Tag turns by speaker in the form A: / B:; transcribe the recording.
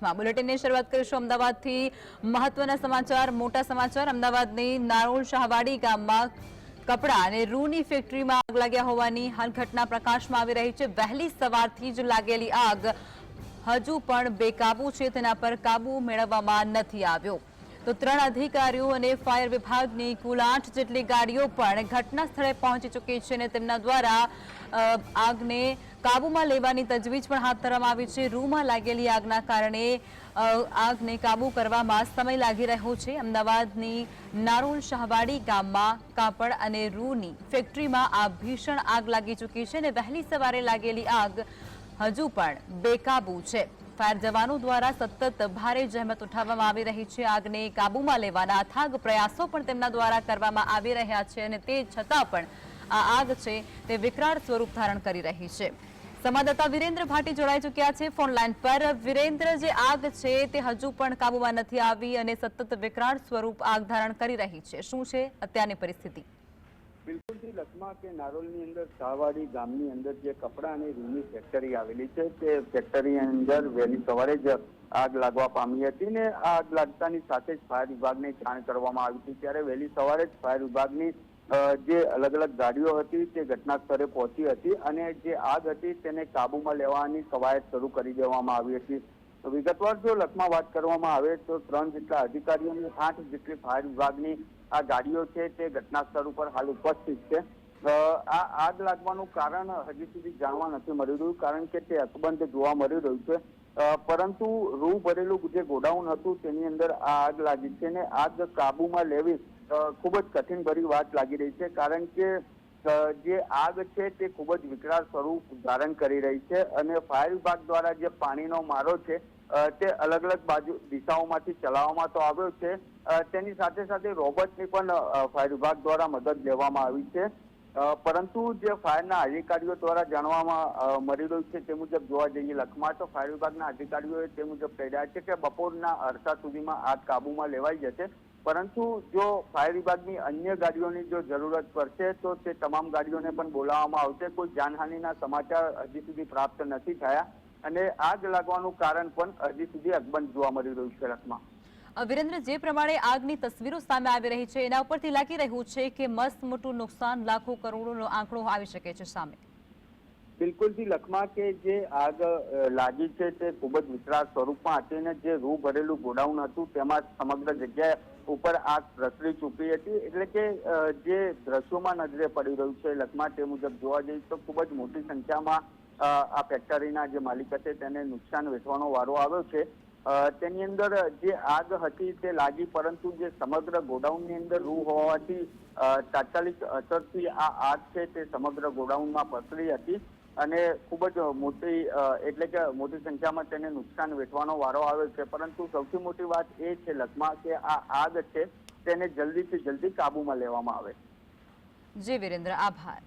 A: બુલેટિનની શરૂઆત કરીશું અમદાવાદથી. મહત્વના સમાચાર, મોટા સમાચાર. અમદાવાદની નારોલ શાહવાડી ગામમાં કપડા અને રૂની ફેક્ટરીમાં આગ લાગ્યા હોવાની હાલ ઘટના પ્રકાશમાં આવી રહી છે. વહેલી સવારથી જ લાગેલી આગ હજુ પણ બેકાબુ છે, તેના પર કાબુ મેળવવામાં નથી આવ્યો. તો ત્રણ અધિકારીઓ અને ફાયર વિભાગની કુલ આઠ જેટલી ગાડીઓ પણ ઘટના સ્થળે પહોંચી ચૂકી છે અને તેમના દ્વારા આગને કાબૂમાં લેવાની તજવીજ પણ હાથ ધરવામાં આવી છે. રૂમાં લાગેલી આગના કારણે આગને કાબૂ કરવામાં સમય લાગી રહ્યો છે. અમદાવાદની નારોલ શાહવાડી ગામમાં કાપડ અને રૂની ફેક્ટરીમાં આ ભીષણ આગ લાગી ચૂકી છે અને વહેલી સવારે લાગેલી આગ હજુ પણ બેકાબુ છે. ફાયર જવાનો દ્વારા સતત ભારે જહેમત ઉઠાવવામાં આવી રહી છે. આગને કાબૂમાં લેવાના અથાગ પ્રયાસો પણ તેમના દ્વારા કરવામાં આવી રહ્યા છે અને તે છતાં પણ આ આગ છે તે વિકરાળ સ્વરૂપ ધારણ કરી રહી છે. સંવાદદાતા વિરેન્દ્ર ભાટી જોડાઈ ચૂક્યા છે ફોન લાઈન પર. વિરેન્દ્ર, જે આગ છે તે હજુ પણ કાબુમાં નથી આવી અને સતત વિકરાળ સ્વરૂપ આગ ધારણ કરી રહી છે. શું છે અત્યારની પરિસ્થિતિ?
B: બિલકુલથી લખમા કે નારોલની અંદર શાહવાડી ગામની અંદર જે કપડા અને રૂની ફેક્ટરી આવેલી છે, તે ફેક્ટરી અંદર વહેલી સવારે જ આગ લાગવા પામી હતી ને આગ લાગતાની સાથે જ ફાયર વિભાગને જાણ કરવામાં આવી હતી. ત્યારે વહેલી સવારે જ ફાયર વિભાગની જે અલગ અલગ ગાડીઓ હતી તે ઘટના સ્થળે પહોંચી હતી અને જે આગ હતી તેને કાબૂમાં લેવાની કવાયત શરૂ કરી દેવામાં આવી હતી. તો વિગતવાર જો લખમાં વાત કરવામાં આવે તો ત્રણ જેટલા અધિકારીઓની આઠ જેટલી ફાયર વિભાગની આ ગાડીઓ છે તે ઘટના સ્થળ ઉપર હાલ ઉપસ્થિત છે. આ આગ લાગવાનું કારણ હજી સુધી જાણવા નથી મળી રહ્યું કારણ કે તે અકબંધ જોવા મળી રહ્યું છે. પરંતુ રૂ ભરેલું જે ગોડાઉન હતું તેની અંદર આ આગ લાગી છે અને આગ કાબુમાં લેવી ખૂબ જ કઠિન ભરી વાત લાગી રહી છે, કારણ કે જે આગ છે તે ખૂબ જ વિકરાળ સ્વરૂપ ધારણ કરી રહી છે અને ફાયર વિભાગ દ્વારા જે પાણીનો મારો છે તે અલગ અલગ બાજુ, દિશાઓમાંથી ચલાવવામાં તો આવ્યો છે તેની સાથે સાથે રોબોટની પણ ફાયર વિભાગ દ્વારા મદદ લેવામાં આવી છે. પરંતુ જે ફાયરના અધિકારીઓ દ્વારા જાણવામાં મળી રહ્યું છે તે મુજબ જોવા જઈએ લખમાં તો ફાયર વિભાગના અધિકારીઓએ તે મુજબ કહી રહ્યા છે કે બપોરના અરસા સુધીમાં આગ કાબૂમાં લેવાઈ જશે. પરંતુ જો ફાયર વિભાગની અન્ય ગાડીઓની જો જરૂરત પડશે તો તે તમામ ગાડીઓને પણ બોલાવવામાં આવશે. કોઈ જાનહાનિના સમાચાર હજી સુધી પ્રાપ્ત નથી થયા અને આગ લાગવાનું કારણ પણ હજી સુધી અકબંધ જોવા મળી રહ્યું છે
A: અ, વિરેન્દ્ર જે પ્રમાણે આગની તસવીરો સામે આવી રહી છે એના ઉપરથી લાગી રહ્યું છે કે મસ્ત મોટું નુકસાન લાખો કરોડોનો આંકડો આવી શકે છે સામે.
B: બિલકુલથી લખમાં કે જે આગ લાગી છે તે ખૂબ જ વિકરાળ સ્વરૂપમાં હતી અને જે રૂ ભરેલું ગોડાઉન હતું, તેમાં સમગ્ર જગ્યાએ ઉપર આગ પ્રસરી ચૂકી હતી. એટલે કે જે દ્રશ્યોમાં નજરે પડી રહ્યું છે લખમાં તે મુજબ જોવા જઈએ તો ખૂબ જ મોટી સંખ્યામાં આ ફેક્ટરીના જે માલિક હશે તેને નુકસાન વેઠવાનો વારો આવ્યો છે. તેની અંદર જે આગ હતી તે લાગી, પરંતુ જે સમગ્ર ગોડાઉનની અંદર રૂ હોવાથી તાત્કાલિક અસરથી આ આગ છે તે સમગ્ર ગોડાઉનમાં પસરી હતી. અને ખૂબ જ મોટી એટલે કે મોટી સંખ્યામાં તેને નુકસાન વેઠવાનો વારો આવ્યો છે. પરંતુ સૌથી મોટી વાત એ છે લખમાં કે આ આગ છે તેને જલ્દીથી જલ્દી કાબૂમાં લેવામાં આવે.
A: જી, વિરેન્દ્ર, આભાર.